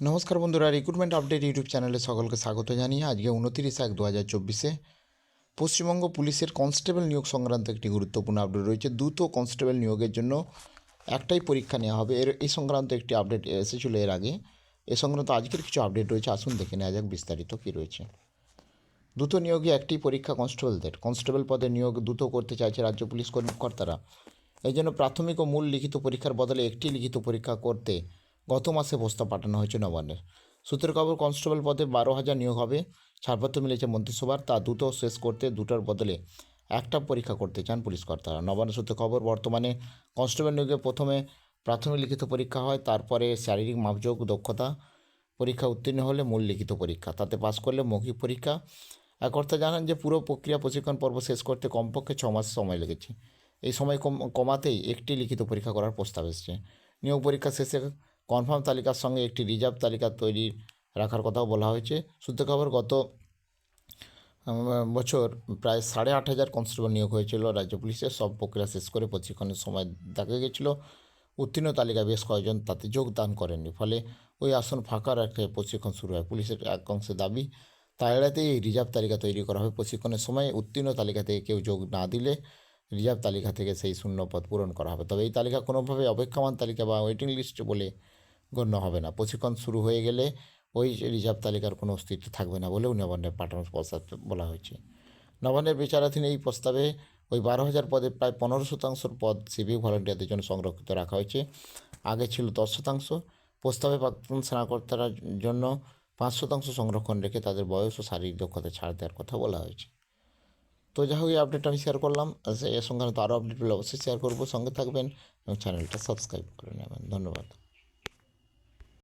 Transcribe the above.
নমস্কার বন্ধুরা recruitment update YouTube চ্যানেলে সকলকে স্বাগত জানিয়ে আজকে উনতিরিশ এক দু হাজার চব্বিশে পশ্চিমবঙ্গ পুলিশের কনস্টেবল নিয়োগ সংক্রান্ত একটি গুরুত্বপূর্ণ আপডেট রয়েছে। দ্রুত কনস্টেবল নিয়োগের জন্য একটাই পরীক্ষা নেওয়া হবে। এর এই সংক্রান্ত একটি আপডেট এসেছিল এর আগে। এ সংক্রান্ত আজকের কিছু আপডেট রয়েছে। আসুন দেখে নেওয়া যাক বিস্তারিত কী রয়েছে। দ্রুত নিয়োগে একটি পরীক্ষা কনস্টেবলদের, কনস্টেবল পদে নিয়োগ দ্রুত করতে চাইছে রাজ্য পুলিশ কর্মকর্তারা। এই জন্য প্রাথমিক ও মূল লিখিত পরীক্ষার বদলে একটি লিখিত পরীক্ষা করতে গত মাসে প্রস্তাব পাঠানো হয়েছে নবান্নের। সূত্রের খবর, কনস্টেবল পদে বারো হাজার নিয়োগ হবে। ছাড়পত্র মিলেছে মন্ত্রিসভার। তা দ্রুত শেষ করতে দুটোর বদলে একটা পরীক্ষা করতে চান পুলিশ কর্তারা। নবান্ন সূত্রে খবর, বর্তমানে কনস্টেবল নিয়োগে প্রথমে প্রাথমিক লিখিত পরীক্ষা হয়, তারপরে শারীরিক মাপযোগ, দক্ষতা পরীক্ষা উত্তীর্ণ হলে মূল লিখিত পরীক্ষা। তাতে পাশ করলে মৌখিক পরীক্ষা। এক অর্থে জানান যে, পুরো প্রক্রিয়া প্রশিক্ষণ পর্ব শেষ করতে কমপক্ষে ছ মাস সময় লেগেছে। এই সময় কম, কমাতেই একটি লিখিত পরীক্ষা করার প্রস্তাব এসেছে। নিয়োগ পরীক্ষা শেষে কনফার্ম তালিকার সঙ্গে একটি রিজার্ভ তালিকা তৈরি রাখার কথাও বলা হয়েছে। সূত্রে খবর, গত বছর প্রায় সাড়ে আট হাজার কনস্টেবল নিয়োগ হয়েছিল। রাজ্য পুলিশের সব প্রক্রিয়া শেষ করে প্রশিক্ষণের সময় দেখা গেছিল। উত্তীর্ণ তালিকা বেশ কয়েকজন তাতে যোগদান করেননি। ফলে ওই আসন ফাঁকা রেখে প্রশিক্ষণ শুরু হয়। পুলিশের এক অংশের দাবি তা এই রিজার্ভ তালিকা তৈরি করা হবে প্রশিক্ষণের সময় উত্তীর্ণ তালিকা থেকে কেউ যোগ না দিলে রিজার্ভ তালিকা থেকে সেই শূন্য পদ পূরণ করা হবে। তবে এই তালিকা কোনোভাবে অপেক্ষমান তালিকা বা ওয়েটিং লিস্ট বলে গণ্য হবে না। প্রশিক্ষণ শুরু হয়ে গেলে ওই রিজার্ভ তালিকার কোনো অস্তিত্ব থাকবে না বলেও নবান্নের পাঠানোর প্রস্তাব বলা হয়েছে। নবান্নের বিচারাধীন এই প্রস্তাবে ওই বারো হাজার পদে প্রায় পনেরো শতাংশর পদ সিভিক ভলান্টিয়ারদের জন্য সংরক্ষিত রাখা হয়েছে। আগে ছিল দশ শতাংশ। প্রস্তাবে প্রাক্তন সেনাকর্তার জন্য পাঁচ শতাংশ সংরক্ষণ রেখে তাদের বয়স ও শারীরিক দক্ষতা ছাড় দেওয়ার কথা বলা হয়েছে। তো যাই হোক, এই আপডেট আমি শেয়ার করলাম। আর সে- এর সঙ্গে আরও আপডেটগুলো অবশ্যই শেয়ার করব। সঙ্গে থাকবেন এবং চ্যানেলটা সাবস্ক্রাইব করে নেবেন। ধন্যবাদ।